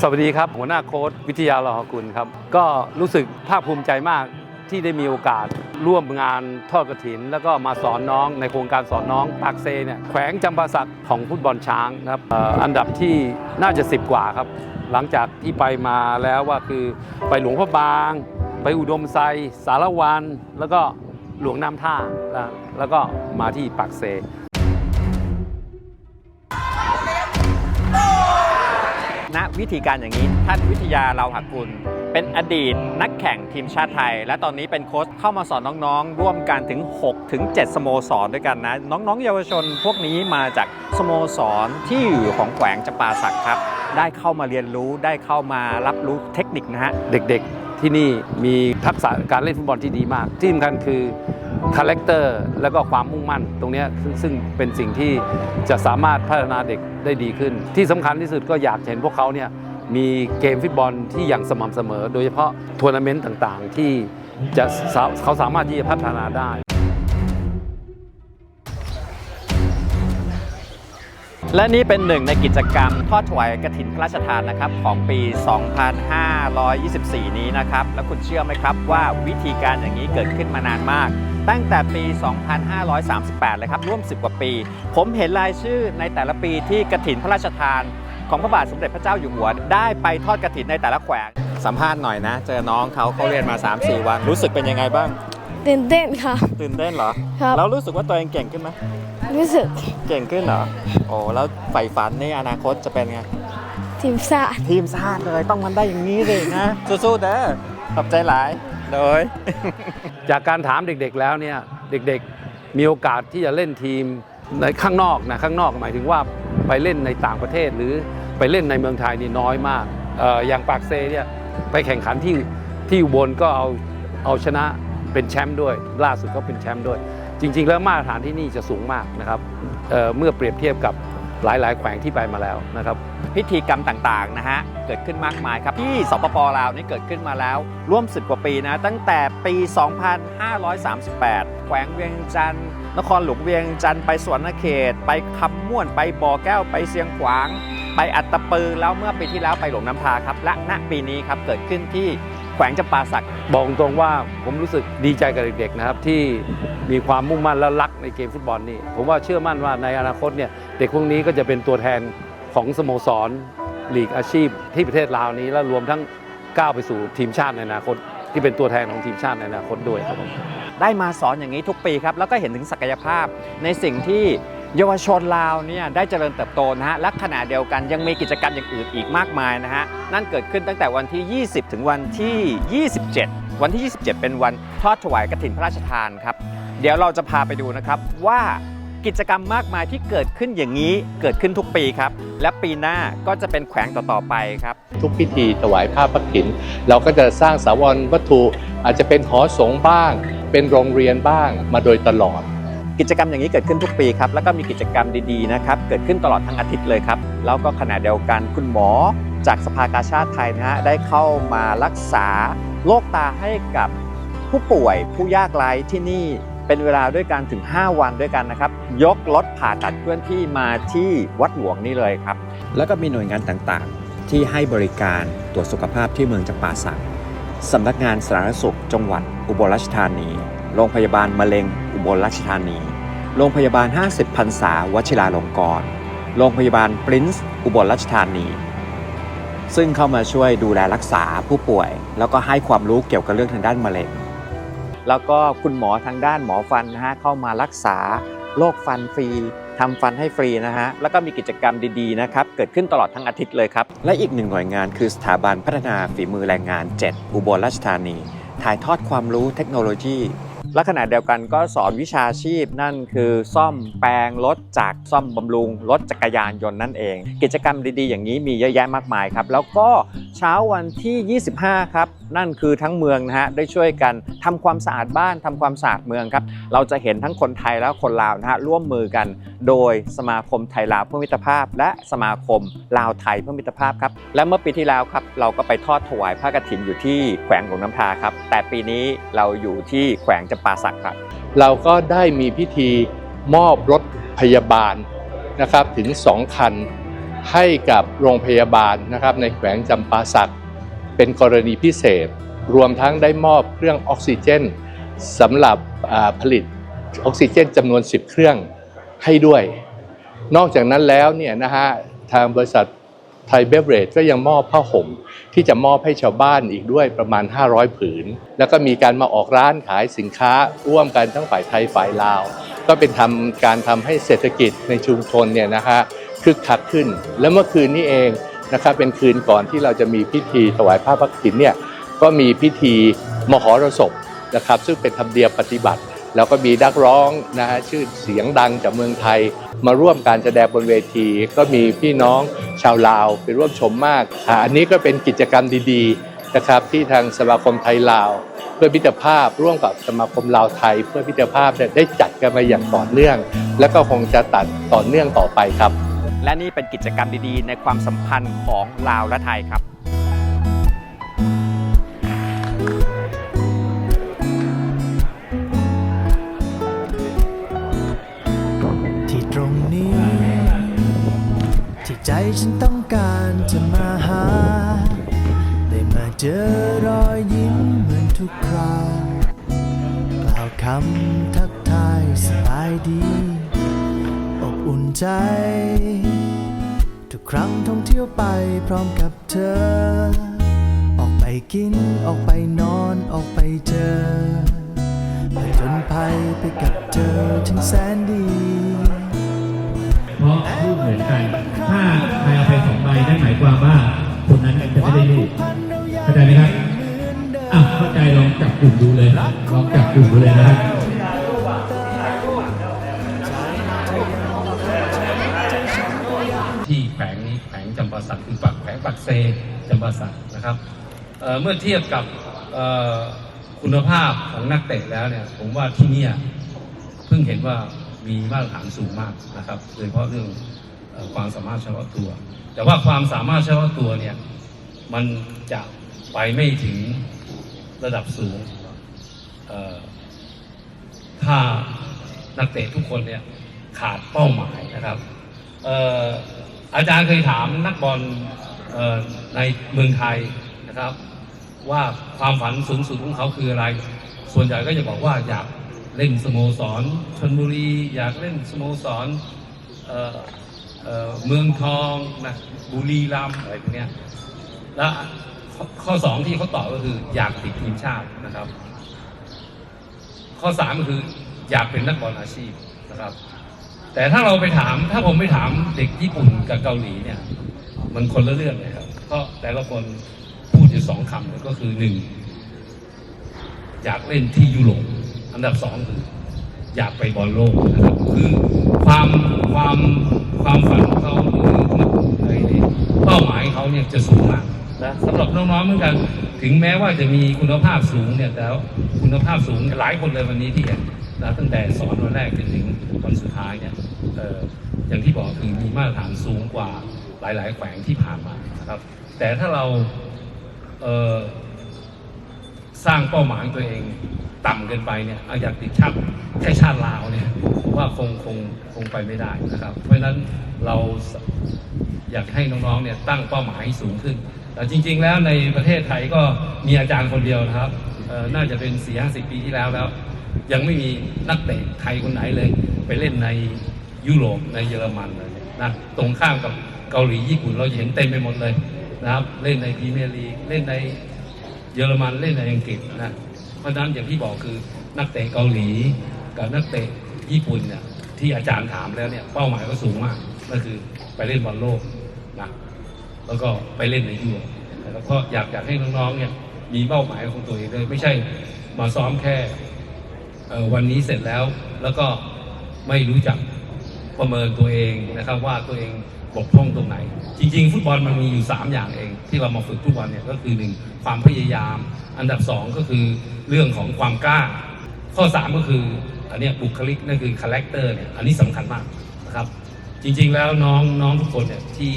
สวัสดีครับ หัวหน้าโค้ดวิทยาลอหกุลครับ ก็รู้สึกภาคภูมิใจมากที่ได้มีโอกาสร่วมงานทอดกระถิน แล้วก็มาสอนน้องในโครงการสอนน้องปากเซเนี่ยแขวงจำปาสักของฟุตบอลช้างนะครับอันดับที่น่าจะ 10 กว่าครับ หลังจากที่ไปมาแล้วว่าคือไปหลวงพระบาง ไปอุดมไซ สารวัน แล้วก็หลวงน้ำท่าแล้วแล้วก็มาที่ปากเซ ณวิธีการอย่างนี้ ท่านวิทยาเราหักกุล เป็นอดีตนักแข่งทีมชาติไทย และตอนนี้เป็นโค้ชเข้ามาสอนน้องๆ ร่วมกันถึง 6 ถึง 7 สโมสรด้วยกันนะ น้องๆ เยาวชนพวกนี้มาจากสโมสรที่อยู่ของแขวงจำปาสักครับ ได้เข้ามาเรียนรู้ได้เข้ามารับรู้เทคนิคนะฮะ เด็กๆที่นี่มีทักษะการเล่นฟุตบอลที่ดีมาก ที่สำคัญคือ คาแรคเตอร์แล้วก็ความมุ่งมั่นตรงนี้ซึ่งเป็นสิ่งที่จะสามารถพัฒนาเด็กได้ดีขึ้น ที่สำคัญที่สุดก็อยากเห็นพวกเขาเนี่ยมีเกมฟุตบอลที่อย่างสม่ำเสมอ โดยเฉพาะทัวร์นาเมนต์ต่างๆ ที่จะเขาสามารถที่จะพัฒนาได้ และนี่เป็นหนึ่งในกิจกรรมทอดถวายกฐินพระราชทานนะครับของปี 2524 นี้นะครับ แล้วคุณเชื่อไหมครับว่าวิธีการอย่างนี้เกิดขึ้นมานานมาก ตั้งแต่ปี 2538 เลยครับ ร่วม 10 กว่าปี ผมเห็นรายชื่อในแต่ละปีที่กฐินพระราชทาน ของพระบาทสมเด็จพระเจ้าอยู่หัว ได้ไปทอดกฐินในแต่ละแขวง สัมภาษณ์หน่อยนะ เจอน้องเขาเขาเรียนมา 3-4 วัน รู้สึกเป็นยังไงบ้าง ตื่นเต้นค่ะ ตื่นเต้นเหรอ ครับ แล้วรู้สึกว่าตัวเองเก่งขึ้นไหมรู้สึกเก่งขึ้นเหรอ โอ้ แล้วใฝ่ฝันในอนาคตจะเป็นไง ทีมชาติ ทีมชาติเลยต้องมันได้อย่างนี้เลยนะ สู้ๆเด้อ ขอบใจหลายโดย จากการถามเด็กๆแล้วเนี่ยเด็กๆมีโอกาสที่จะเล่นทีมในข้างนอกนะข้างนอกหมายถึงว่าไปเล่นในต่างประเทศหรือไปเล่นในเมืองไทยนี่น้อยมากเอ่ออย่างปากเซเนี่ยไปแข่งขันที่ที่อุบลก็เอาเอาชนะเป็นแชมป์ด้วย ล่าสุดก็เป็นแชมป์ด้วย จริง ๆ แล้วมาตรฐานที่นี่จะสูงมากนะครับเอ่อเมื่อเปรียบเทียบกับ หลาย ๆ แขวงที่ไปมาแล้วนะครับ พิธีกรรมต่างๆนะฮะเกิดขึ้นมากมายครับที่สปปลาวนี่เกิดขึ้นมาแล้ว ร่วม 10 กว่าปีนะ ตั้งแต่ปี 2538 แขวงเวียงจันทร์นครหลวงเวียงจันทร์ไปสวนนเขต ไปคำม่วนไปบ่อแก้วไปเสียงขวาง ไปอัตตปือแล้วเมื่อปีที่แล้วไปหลวงน้ำทาครับและณปีนี้ครับเกิดขึ้นที่ แขวงจำปาสักบอกตรงว่าผมรู้สึกดีใจกับเด็กๆนะครับที่มีความมุ่งมั่นและรักในเกมฟุตบอลนี่ผมว่าเชื่อมั่นว่าในอนาคตเนี่ยเด็กพวกนี้ก็จะเป็นตัวแทนของสโมสรลีกอาชีพ ที่ประเทศลาวนี้และรวมทั้งก้าวไปสู่ทีมชาติในอนาคต ที่เป็นตัวแทนของทีมชาติในอนาคตด้วยครับผมได้มาสอนอย่างนี้ทุกปีครับแล้วก็เห็นถึงศักยภาพในสิ่งที่ เยาวชนลาวเนี่ยได้เจริญเติบโตนะฮะและขณะเดียวกันยังมีกิจกรรมอย่างอื่นอีกมากมายนะฮะนั่นเกิดขึ้นตั้งแต่วันที่ 20 ถึงวันที่ 27 วันที่ 27 เป็นวันทอดถวายกฐินพระราชทานครับ เดี๋ยวเราจะพาไปดูนะครับว่ากิจกรรมมากมายที่เกิดขึ้นอย่างนี้เกิดขึ้นทุกปีครับ และปีหน้าก็จะเป็นแขวงต่อๆไปครับ ทุกพิธีถวายผ้าพระขิน เราก็จะสร้างสาวรวัตถุ อาจจะเป็นหอสงฆ์บ้าง เป็นโรงเรียนบ้างมาโดยตลอด กิจกรรมอย่างนี้เกิดขึ้นทุกปีครับแล้วก็มีกิจกรรมดีๆนะครับเกิดขึ้นตลอดทั้งอาทิตย์เลยครับแล้วก็ขณะเดียวกันคุณหมอจากสภากาชาติไทยนะฮะได้เข้ามารักษาโรคตาให้กับผู้ป่วยผู้ยากไร้ที่นี่เป็นเวลาด้วยกันถึง 5 วันด้วยกันนะครับ ยกรถผ่าตัดเคลื่อนที่มาที่วัดหลวงนี่เลยครับ แล้วก็มีหน่วยงานต่างๆ ที่ให้บริการตรวจสุขภาพที่เมืองจำปาสักสำนักงานสาธารณสุขจังหวัดอุบลราชธานี โรงพยาบาลมะเร็งอุบลราชธานี โรงพยาบาล 50พรรษาวชิราลงกรณ์ โรงพยาบาลปรินซ์อุบลราชธานี ซึ่งเข้ามาช่วยดูแลรักษาผู้ป่วย แล้วก็ให้ความรู้เกี่ยวกับเรื่องทางด้านมะเร็ง แล้วก็คุณหมอทางด้านหมอฟันนะฮะเข้ามารักษาโรคฟันฟรีทำฟันให้ฟรีนะฮะ แล้วก็มีกิจกรรมดีๆนะครับ เกิดขึ้นตลอดทั้งอาทิตย์เลยครับ และอีกหนึ่งหน่วยงานคือสถาบันพัฒนาฝีมือแรงงาน 7 อุบลราชธานี ถ่ายทอดความรู้เทคโนโลยี และขณะเดียวกันก็สอนวิชาชีพนั่นคือซ่อมแปลงรถจากซ่อมบำรุงรถจักรยานยนต์นั่นเอง กิจกรรมดีๆ อย่างนี้มีเยอะแยะมากมายครับ แล้วก็เช้าวันที่ 25 ครับ นั่นคือทั้งเมืองนะฮะได้ช่วยกันทำความสะอาดบ้านทำความสะอาดเมืองครับเราจะเห็นทั้งคนไทยและคนลาวนะฮะร่วมมือกัน โดยสมาคมไทยลาวเพื่อมิตรภาพ และสมาคมลาวไทยเพื่อมิตรภาพครับและเมื่อปีที่แล้วครับเราก็ไปทอดถวายผ้ากฐินอยู่ที่แขวงหลวงน้ำทาครับแต่ปีนี้เราอยู่ที่แขวงจำปาสักครับ เราก็ได้มีพิธีมอบรถพยาบาลนะครับถึง 2 คัน ให้กับโรงพยาบาลนะครับในแขวงจำปาสักเป็นกรณีพิเศษ รวมทั้งได้มอบเครื่องออกซิเจนสำหรับผลิตออกซิเจนจำนวน 10 เครื่องให้ด้วย นอกจากนั้นแล้วเนี่ยนะฮะทางบริษัทไทยเบเบรดก็ยังมอบผ้าห่มที่จะมอบให้ชาวบ้านอีกด้วยประมาณ 500 ผืน แล้วก็มีการมาออกร้านขายสินค้าร่วมกันทั้งฝ่ายไทยฝ่ายลาว ก็เป็นทำการทำให้เศรษฐกิจในชุมชนเนี่ยนะฮะ คึกคักขึ้น แล้วเมื่อคืนนี้เองนะครับเป็นคืนก่อนที่เราจะมีพิธีถวายผ้าพักถินเนี่ยก็มีพิธีมหรสพนะครับ ซึ่งเป็นธรรมเนียมปฏิบัติ แล้วก็มีนักร้องนะฮะชื่อเสียงดังจากเมืองไทย มาร่วมการแสดงบนเวที ก็มีพี่น้องชาวลาวไปร่วมชมมากอันนี้ก็เป็นกิจกรรมดีๆนะครับที่ทางสมาคมไทยลาว เพื่อมิตรภาพร่วมกับสมาคมลาวไทย เพื่อมิตรภาพเนี่ยได้จัดกันมาอย่างต่อเนื่อง และก็คงจะตัดต่อเนื่องต่อไปครับ และนี่เป็นกิจกรรมดีๆ ในความสัมพันธ์ของลาวและไทยครับที่ตรงนี้ ที่ใจฉันต้องการจะมาหา ได้มาเจอรอยยิ้มเหมือนทุกคราวกล่าวคำทักทายสบายดี อุ่นใจ ทุกครั้งท่องเที่ยวไปพร้อมกับเธอ ออกไปกินออกไปนอนออกไปเจอผจญภัยไปกับเธอถึงแสนดี เพราะรูปเหมือนกัน ถ้าใครเอาไปสองใบนั่นหมายความว่าคนนั้นจะไม่ได้รูปเข้าใจไหมครับอะเข้าใจลองจับกลุ่มดูเลย ลองจับกลุ่มดูเลยนะครับ สักคือปักแขวงปักเซจำปาสักนะครับเเมื่อเทียบกับคุณภาพของนักเตะแล้วเนี่ยผมว่าที่นี่เพิ่งเห็นว่ามีมาตรฐานสูงมากนะครับโดยเฉพาะเรื่องอความสามารถเฉพาะตัว แต่ว่าความสามารถเฉพาะตัวเนี่ยมันจะไปไม่ถึงระดับสูงถ้านักเตะทุกคนเนี่ยขาดเป้าหมายนะครับ อาจารย์เคยถามนักบอลในเมืองไทยนะครับ ว่าความฝันสูงสุดของเขาคืออะไร ส่วนใหญ่ก็จะบอกว่าอยากเล่นสโมสรชนบุรี อยากเล่นสโมสรเเเมืองทองนะบุรีรัมย์อะไรพวกนี้และข้อข้อสองที่เขาตอบก็คืออยากติดทีมชาตินะครับ ข้อสามก็คืออยากเป็นนักบอลอาชีพนะครับ แต่ถ้าเราไปถามถ้าผมไปถามเด็กญี่ปุ่นกับเกาหลีเนี่ย มันคนละเรื่องเลยครับ ก็แต่ละคนพูดอยู่สองคำเลยก็คือหนึ่งอยากเล่นที่ยุโรปอันดับสองคืออยากไปบอลโลกนะครับคือความความความฝันของเขาหรือไอ้เป้าหมายเขาเนี่ยจะสูงมากนะสำหรับน้องๆเหมือนกัน ถึงแม้ว่าจะมีคุณภาพสูงเนี่ยแต่ว่าคุณภาพสูงหลายคนเลยวันนี้ที่เห็น นะตั้งแต่สอนวันแรกจนถึงวันสุดท้ายเนี่ยเอออย่างที่บอกคือมีมาตรฐานสูงกว่าหลาย ๆ แขวงที่ผ่านมานะครับ แต่ถ้าเราเสร้างเป้าหมายตัวเองต่ำเกินไปเนี่ยเอาอยากติดชาติแค่ชาติลาวเนี่ยผมว่าคงคงคงไปไม่ได้นะครับ เพราะฉะนั้นเราอยากให้น้องๆเนี่ยตั้งเป้าหมายให้สูงขึ้น แต่จริง ๆ แล้วในประเทศไทยก็มีอาจารย์คนเดียวนะครับน่าจะเป็นสี่ห้าสิบปีที่แล้วแล้ว ยังไม่มีนักเตะไทยคนไหนเลย ไปเล่นในยุโรปในเยอรมันเลยนะตรงข้ามกับเกาหลีญี่ปุ่นเราเห็นเต็มไปหมดเลยนะครับเล่นในพรีเมียร์ลีกเล่นในเยอรมันเล่นในอังกฤษนะเพราะนั้นอย่างที่บอกคือนักเตะเกาหลีกับนักเตะญี่ปุ่นเนี่ยที่อาจารย์ถามแล้วเนี่ยเป้าหมายก็สูงมากก็คือไปเล่นบอลโลกนะแล้วก็ไปเล่นในยุโรปแล้วก็อยากอยากให้น้องๆเนี่ยมีเป้าหมายของตัวเองเลยไม่ใช่มาซ้อมแค่ วันนี้เสร็จแล้วแล้วก็ไม่รู้จักประเมินตัวเองนะครับว่าตัวเองบกพร่องตรงไหน จริง ๆ ฟุตบอลมันมีอยู่ 3 อย่างเอง ที่เรามาฝึกทุกวันเนี่ยก็คือหนึ่งความพยายาม อันดับ 2 ก็คือเรื่องของความกล้า ข้อ 3 ก็คืออันนี้บุคลิกนั่นคือคาแรคเตอร์เนี่ยอันนี้สำคัญมากนะครับ จริง ๆ แล้วน้องน้องทุกคนเนี่ยที่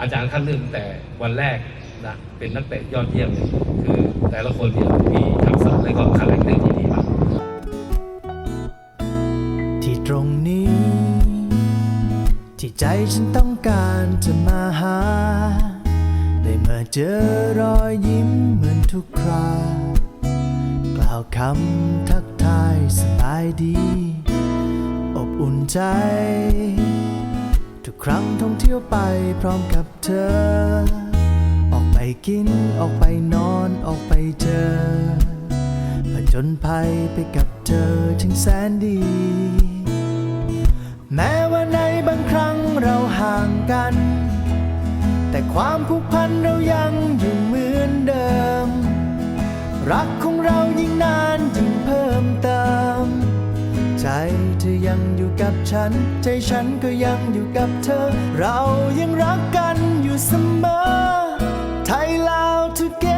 อาจารย์คัดเลือกตั้งแต่วันแรกนะเป็นนักเตะยอดเยี่ยมเนี่ยคือแต่ละคนเนี่ยมีทักษะและก็คาแรคเตอร์ ที่ใจฉันต้องการจะมาหา ได้มาเจอรอยยิ้มเหมือนทุกครากล่าวคำทักทายสบายดี อบอุ่นใจ ทุกครั้งท่องเที่ยวไปพร้อมกับเธอ ออกไปกินออกไปนอนออกไปเจอผจญภัยไปกับเธอช่างแสนดี แม้ว่าใน บางครั้งเราห่างกัน แต่ความผูกพันเรายังอยู่เหมือนเดิม รักของเรายิ่งนานยิ่งเพิ่มเติม ใจเธอยังอยู่กับฉัน ใจฉันก็ยังอยู่กับเธอ เรายังรักกันอยู่เสมอ ไทยลาวทุกเก้อ